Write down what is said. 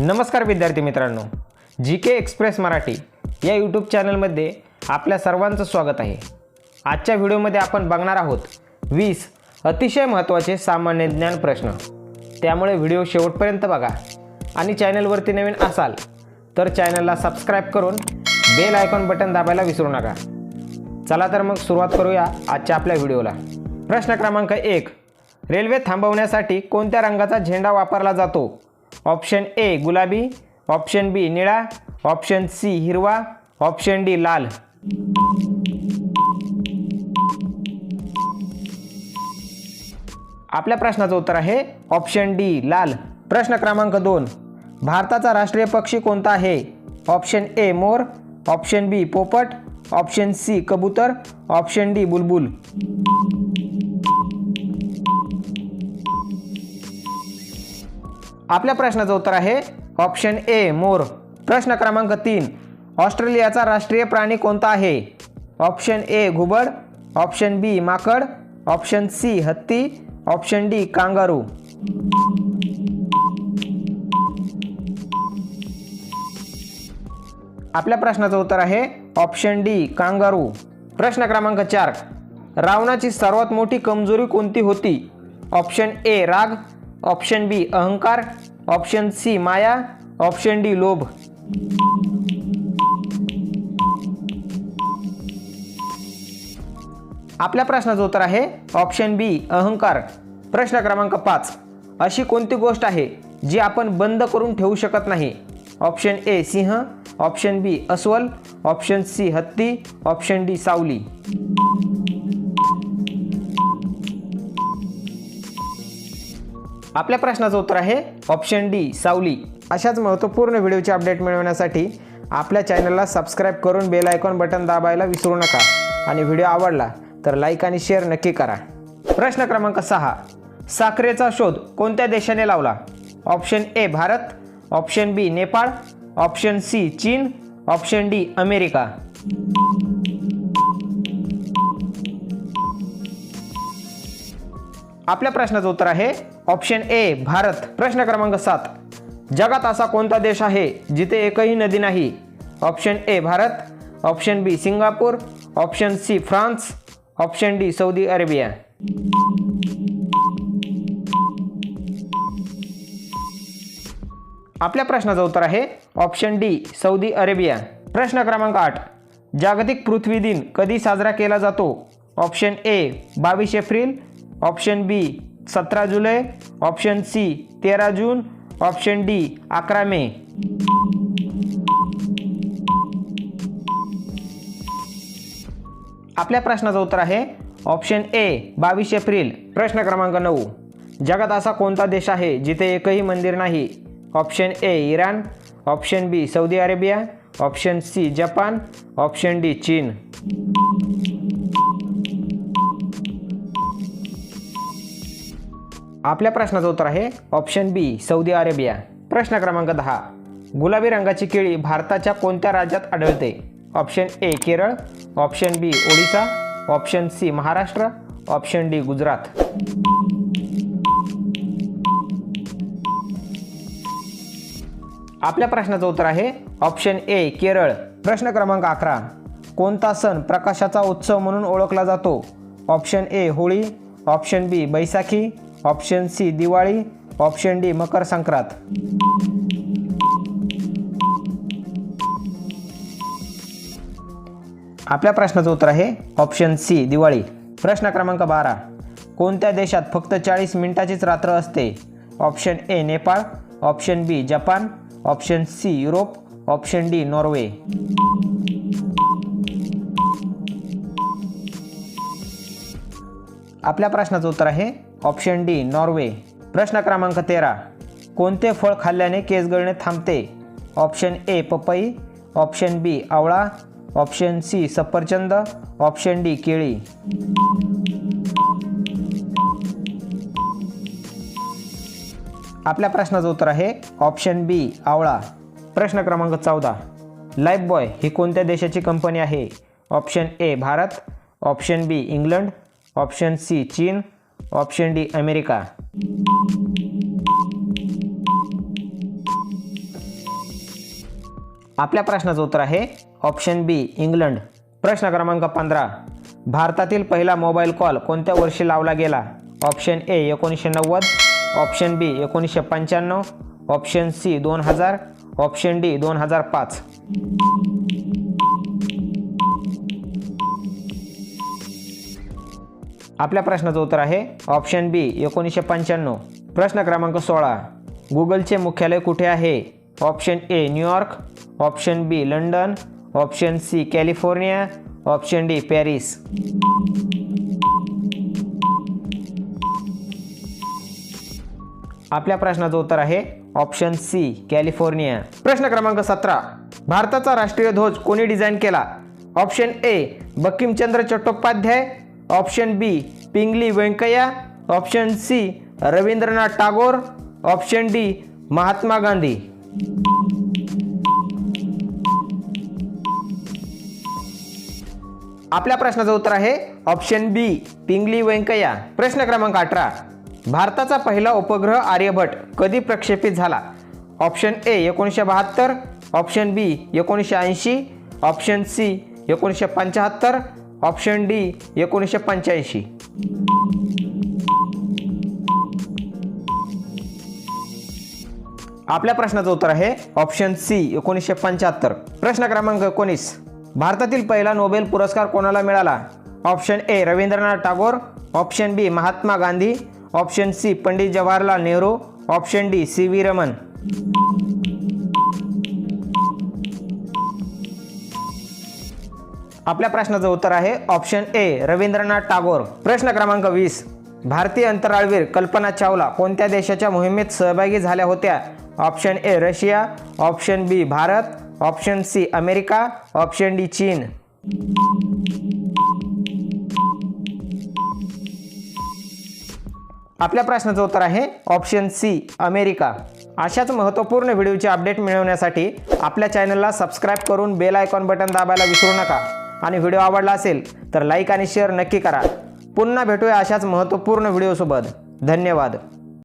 नमस्कार विद्यार्थी मित्रांनो जी के एक्सप्रेस मराठी या यूट्यूब चॅनलमध्ये आपल्या सर्वांचं स्वागत आहे. आजच्या व्हिडिओमध्ये आपण बघणार आहोत वीस अतिशय महत्त्वाचे सामान्य ज्ञान प्रश्न. त्यामुळे व्हिडिओ शेवटपर्यंत बघा. आणि चॅनलवरती नवीन असाल तर चॅनलला सबस्क्राईब करून बेल आयकॉन बटन दाबायला विसरू नका. चला तर मग सुरुवात करूया आजच्या आपल्या व्हिडिओला. प्रश्न क्रमांक एक रेल्वे थांबवण्यासाठी कोणत्या रंगाचा झेंडा वापरला जातो? ऑप्शन ए गुलाबी ऑप्शन बी निळा ऑप्शन सी हिरवा ऑप्शन डी लाल. आपल्या प्रश्नाचं उत्तर आहे ऑप्शन डी लाल. प्रश्न क्रमांक दोन. भारताचा राष्ट्रीय पक्षी कोणता आहे? ऑप्शन ए मोर ऑप्शन बी पोपट ऑप्शन सी कबूतर ऑप्शन डी बुलबुल. आपल्या प्रश्नाचं उत्तर आहे ऑप्शन ए मोर. प्रश्न क्रमांक तीन ऑस्ट्रेलियाचा राष्ट्रीय प्राणी कोणता आहे? ऑप्शन ए घुबड. ऑप्शन बी माकड. ऑप्शन सी हत्ती. Option D kangaroo. आपल्या प्रश्नाचं उत्तर आहे ऑप्शन डी कांगारू. प्रश्न क्रमांक चार रावणाची सर्वात मोठी कमजोरी कोणती होती? ऑप्शन ए राग. ऑप्शन बी अहंकार. ऑप्शन सी माया. ऑप्शन डी लोभ. आपल्या प्रश्नाचं उत्तर आहे ऑप्शन बी अहंकार. प्रश्न क्रमांक पाच. अशी कोणती गोष्ट आहे जी आपण बंद करून ठेवू शकत नाही? ऑप्शन ए सिंह. ऑप्शन बी अस्वल. ऑप्शन सी हत्ती. ऑप्शन डी सावली. आपल्या प्रश्नाचं उत्तर आहे ऑप्शन डी सावली. अशाच महत्त्वपूर्ण व्हिडिओची अपडेट मिळवण्यासाठी आपल्या चॅनलला सबस्क्राईब करून बेल आयकॉन बटन दाबायला विसरू नका. आणि व्हिडिओ आवडला तर लाईक आणि शेअर नक्की करा. प्रश्न क्रमांक सहा. साखरेचा शोध कोणत्या देशाने लावला? Option A Bharat. Option B Nepal. Option C चीन. Option D America. आपल्या प्रश्नाचं उत्तर आहे ऑप्शन ए भारत. प्रश्न क्रमांक सात. जगात असा कोणता देश आहे जिथे एकही नदी नाही? Option A Bharat. Option B Singapore. Option C France. Option D Saudi Arabia. आपल्या प्रश्नाचं उत्तर आहे ऑप्शन डी सौदी अरेबिया. प्रश्न क्रमांक आठ. जागतिक पृथ्वी दिन कधी साजरा केला जातो? ऑप्शन ए बावीस एप्रिल. ऑप्शन बी सतरा जुलै ऑप्शन सी तेरा जून ऑप्शन डी अकरा मे. आपल्या प्रश्नाचं उत्तर आहे ऑप्शन ए बावीस एप्रिल प्रश्न क्रमांक नऊ. जगात असा कोणता देश आहे जिथे एकही मंदिर नाही? Option A Iran option B Saudi Arabia option C Japan option D चीन. आपल्या प्रश्नाचं उत्तर आहे ऑप्शन बी सौदी अरेबिया. प्रश्न क्रमांक दहा. गुलाबी रंगाची केळी भारताच्या कोणत्या राज्यात आढळते? Option A Kerala. Option B Odisha. Option C Maharashtra. Option D Gujarat. आपल्या प्रश्नाचं उत्तर आहे ऑप्शन ए केरळ. प्रश्न क्रमांक अकरा. कोणता सण प्रकाशाचा उत्सव म्हणून ओळखला जातो? Option A Holi. Option B Baisakhi. Option C Diwali. Option D Makar Sankranti. आपल्या प्रश्नाचं उत्तर आहे ऑप्शन सी दिवाळी. प्रश्न क्रमांक बारा. कोणत्या देशात फक्त चाळीस मिनिटाचीच रात्र असते? Option A Nepal. Option B Japan. Option C Europe. Option D Norway. आपल्या प्रश्नाचं उत्तर आहे ऑप्शन डी नॉर्वे. प्रश्न क्रमांक तेरा. कोणते फळ खाल्ल्याने केस गळणे थांबते? ऑप्शन ए पपई. ऑप्शन बी आवळा. ऑप्शन सी सफरचंद. ऑप्शन डी केळी. आपल्या प्रश्नाचं उत्तर आहे ऑप्शन बी आवळा. प्रश्न क्रमांक चौदा. लाईफ बॉय ही कोणत्या देशाची कंपनी आहे? Option A Bharat. Option B England. Option C चीन. Option D America. आपल्या प्रश्नाचं उत्तर आहे ऑप्शन बी इंग्लंड. प्रश्न क्रमांक पंधरा. भारतातील पहिला मोबाईल कॉल कोणत्या वर्षी लावला गेला? ऑप्शन ए एकोणीसशे नव्वद. ऑप्शन बी एकोणीसशे पंच्याण्णव. ऑप्शन सी दोन हजार. ऑप्शन डी दोन हजार पाच. आपल्या प्रश्नाचं उत्तर आहे ऑप्शन बी एकोणीसशे पंच्याण्णव. प्रश्न क्रमांक सोळा. गुगलचे मुख्यालय कुठे आहे? Option A New York option B London. Option C California. Option D Paris. आपल्या प्रश्नाचं उत्तर आहे ऑप्शन सी कॅलिफोर्निया. प्रश्न क्रमांक सतरा. भारताचा राष्ट्रीय ध्वज कोणी डिझाईन केला? Option A Bankimchandra Chattopadhyay. Option B Pingali Venkayya option C Rabindranath Tagore. Option D Mahatma Gandhi. आपल्या प्रश्नाचं उत्तर आहे ऑप्शन बी पिंगली व्यंकय्या प्रश्न क्रमांक अठरा भारताचा पहिला उपग्रह आर्यभट कधी प्रक्षेपित झाला? ऑप्शन ए एकोणीसशे बहात्तर. ऑप्शन बी एकोणीसशे ऐंशी. ऑप्शन सी एकोणीसशे पंच्याहत्तर ऑप्शन डी एकोणीसशे पंच्याऐंशी. आपल्या प्रश्नाचं उत्तर आहे ऑप्शन सी एकोणीसशे पंच्याहत्तर. प्रश्न क्रमांक एकोणीस. भारतातील पहिला नोबेल पुरस्कार कोणाला मिळाला? Option A Rabindranath Tagore option B Mahatma Gandhi option C Pandit Jawaharlal Nehru option D C V Raman. आपल्या प्रश्नाचं उत्तर आहे ऑप्शन ए रवींद्रनाथ टागोर. प्रश्न क्रमांक वीस भारतीय अंतराळवीर कल्पना चावला कोणत्या देशाच्या मोहिमेत सहभागी झाल्या होत्या? Option A Russia. Option B Bharat. Option C America. Option D चीन. आपल्या प्रश्नाचं उत्तर आहे ऑप्शन सी अमेरिका. अशाच महत्त्वपूर्ण व्हिडिओचे अपडेट मिळवण्यासाठी आपल्या चॅनलला सबस्क्राईब करून बेल आयकॉन बटन दाबायला विसरू नका. आणि व्हिडिओ आवडला असेल तर लाईक आणि शेअर नक्की करा. पुन्हा भेटूया अशाच महत्त्वपूर्ण व्हिडिओसोबत. धन्यवाद.